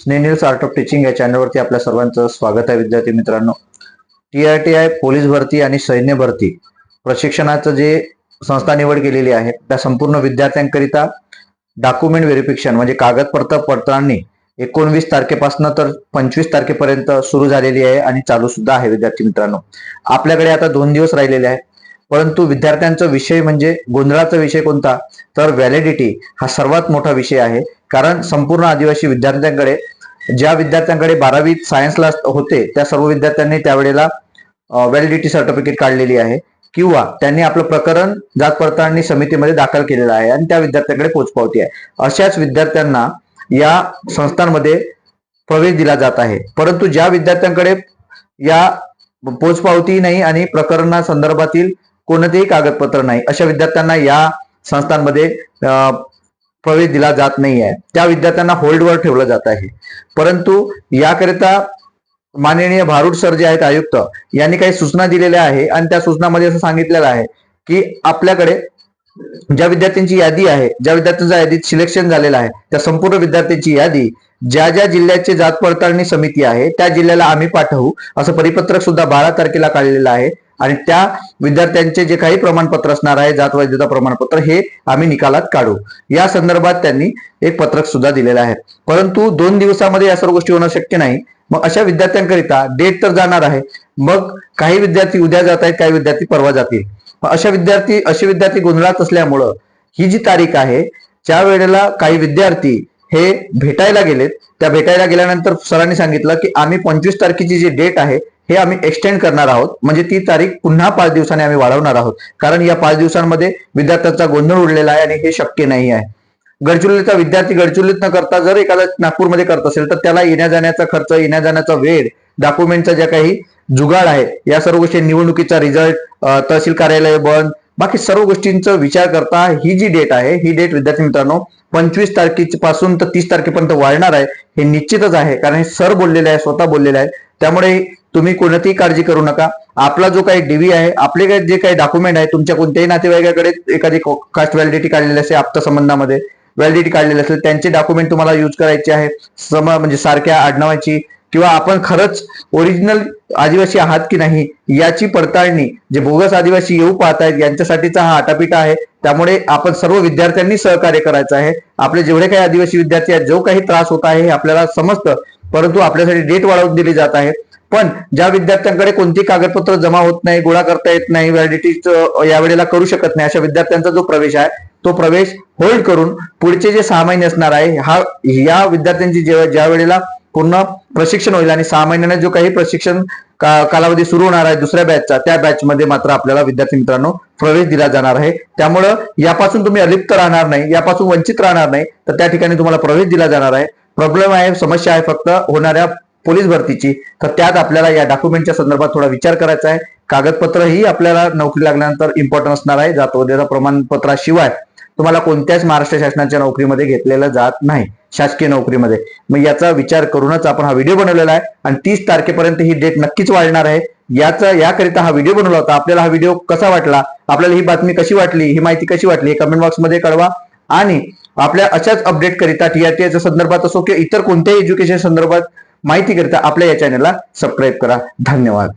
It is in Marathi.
स्नेनिल्स आर्ट ऑफ टीचिंग या चॅनलवरती आपल्या सर्वांचं स्वागत आहे विद्यार्थी मित्रांनो. T R T I police भरती आणि सैन्य भरती प्रशिक्षणाचं जे संस्था निवड केलेली आहे त्या संपूर्ण विद्यार्थ्यांकरिता डॉक्युमेंट व्हेरिफिकेशन म्हणजे कागदपत्र पडताळणी एकोणवीस तारखेपासून तर पंचवीस तारखेपर्यंत सुरू झालेली आहे आणि चालू सुद्धा आहे विद्यार्थी मित्रांनो. आपल्याकडे आता दोन दिवस राहिलेले आहे परंतु विद्यार्थ्यांचा विषय म्हणजे गोंधळाचा विषय कोणता? तर व्हॅलिडिटी हा सर्वात मोठा विषय आहे. कारण संपूर्ण आदिवासी विद्यार्थ्यांकडे ज्या विद्यार्थ्यांकडे बारावी सायन्सला होते त्या सर्व विद्यार्थ्यांनी त्यावेळेला व्हॅलिडिटी सर्टिफिकेट काढलेली आहे. किंवा त्यांनी आपलं प्रकरण जात पडताळणी समितीमध्ये दाखल केलेलं आहे आणि त्या विद्यार्थ्यांकडे पोचपावती आहे. अशाच विद्यार्थ्यांना या संस्थांमध्ये प्रवेश दिला जात आहे. परंतु ज्या विद्यार्थ्यांकडे या पोचपावती नाही आणि प्रकरणा संदर्भातील कोणतेही कागदपत्र नाही अशा विद्यार्थ्यांना या संस्थांमध्ये प्रवेश दिला जात नाही आहे त्या विद्यार्थ्यांना होल्डवर ठेवलं जात आहे. परंतु याकरिता माननीय भारूड सर जे आहेत आयुक्त यांनी काही सूचना दिलेल्या आहे आणि त्या सूचनामध्ये असं सांगितलेलं आहे की आपल्याकडे ज्या विद्यार्थ्यांची यादी आहे ज्या विद्यार्थ्यांच्या यादीत सिलेक्शन झालेलं आहे त्या संपूर्ण विद्यार्थ्यांची यादी ज्या ज्या जिल्ह्याचे जात पडताळणी समिती आहे त्या जिल्ह्याला आम्ही पाठवू असं परिपत्रक सुद्धा बारा तारखेला काढलेलं आहे. आणि त्या विद्यार्थ्यांचे जे काही प्रमाणपत्र असणार आहे जात वैधता प्रमाणपत्र हे आम्ही निकालात काढू. या संदर्भात त्यांनी एक पत्रक सुद्धा दिलेलं आहे. परंतु दोन दिवसामध्ये या सर्व गोष्टी होणं शक्य नाही. मग अशा विद्यार्थ्यांकरिता डेट तर जाणार आहे. मग काही विद्यार्थी उद्या जात आहेत काही विद्यार्थी परवा जातील. मग अशा विद्यार्थी असे विद्यार्थी गोंधळात असल्यामुळं ही जी तारीख आहे त्या वेळेला काही विद्यार्थी हे भेटायला गेलेत त्या भेटायला गेल्यानंतर सरांनी सांगितलं की आम्ही पंचवीस तारखेची जी डेट आहे हे आम्ही एक्सटेंड करणार आहोत. म्हणजे ती तारीख पुन्हा पाच दिवसांनी आम्ही वाढवणार आहोत. कारण या पाच दिवसांमध्ये विद्यार्थ्यांचा गोंधळ उडलेला आहे आणि हे शक्य नाही आहे. गडचिरोलीचा विद्यार्थी गडचिरोलीत न करता जर एखादा नागपूरमध्ये करत असेल तर त्याला येण्या जाण्याचा खर्च येण्या जाण्याचा वेळ डॉक्युमेंटचा ज्या काही जुगाड आहे या सर्व गोष्टी निवडणुकीचा रिझल्ट तहसील कार्यालय बंद बाकी सर्व गोष्टींचा विचार करता ही जी डेट आहे ही डेट विद्यार्थी मित्रांनो पंचवीस तारखेपासून तर तीस तारखेपर्यंत वाढणार आहे हे निश्चितच आहे. कारण हे सर बोललेले आहे स्वतः बोललेले आहे. त्यामुळे तुम्ही कोणतीही काळजी करू नका. आपला जो काही डीव्ही आहे आपले काही जे काही डॉक्युमेंट आहे तुमच्या कोणत्याही नातेवाईकाकडे एखादी कास्ट व्हॅलिडिटी काढलेली असेल आप्त संबंधामध्ये व्हॅलिडिटी काढलेली असेल त्यांचे डॉक्युमेंट तुम्हाला यूज करायचे आहे सम म्हणजे सारख्या आडनावाची किंवा आपण खरंच ओरिजिनल आदिवासी आहात की नाही याची पडताळणी जे बोगस आदिवासी येऊ पाहतायत यांच्यासाठीचा हा आटापिटा आहे. त्यामुळे आपण सर्व विद्यार्थ्यांनी सहकार्य करायचं आहे. आपले जेवढे काही आदिवासी विद्यार्थी आहेत जो काही त्रास होत आहे हे आपल्याला समजतं परंतु आपल्यासाठी डेट वाढवून दिली जात आहे. पण ज्या विद्यार्थ्यांकडे कोणती कागदपत्र जमा होत नाही गोळा करता येत नाही व्हॅलिडिटीचं यावेळेला करू शकत नाही अशा विद्यार्थ्यांचा जो प्रवेश आहे तो प्रवेश होल्ड करून पुढचे जे सहा महिने असणार आहे हा या विद्यार्थ्यांची जेव्हा ज्या वेळेला पूर्ण प्रशिक्षण होईल आणि सहा महिन्याने जो काही प्रशिक्षण का- कालावधी सुरू होणार आहे दुसऱ्या बॅचचा त्या बॅचमध्ये मात्र आपल्याला विद्यार्थी मित्रांनो प्रवेश दिला जाणार आहे. त्यामुळं यापासून तुम्ही अलिप्त राहणार नाही यापासून वंचित राहणार नाही तर त्या ठिकाणी तुम्हाला प्रवेश दिला जाणार आहे. प्रॉब्लेम आहे समस्या आहे फक्त होणाऱ्या पोलीस भरतीची तर त्यात आपल्याला या डॉक्युमेंटच्या संदर्भात थोडा विचार करायचा आहे. कागदपत्र ही आपल्याला नोकरी लागल्यानंतर इम्पॉर्टंट असणार आहे. जातवदेचा प्रमाणपत्राशिवाय तुम्हाला कोणत्याच महाराष्ट्र शासनाच्या नोकरीमध्ये घेतलेलं जात नाही शासकीय नोकरीमध्ये. मग याचा विचार करूनच आपण हा व्हिडिओ बनवलेला आहे आणि तीस तारखेपर्यंत ही डेट नक्कीच वाढणार आहे. याचा याकरिता हा व्हिडिओ बनवला होता. आपल्याला हा व्हिडिओ कसा वाटला? आपल्याला ही बातमी कशी वाटली? ही माहिती कशी वाटली? हे कमेंट बॉक्समध्ये कळवा. आणि आपल्या अशाच अपडेट करिता टीआरटीआयच्या संदर्भात असो किंवा इतर कोणत्याही एज्युकेशन संदर्भात माहितीकरिता आपल्या या चॅनलला सबस्क्राईब करा. धन्यवाद.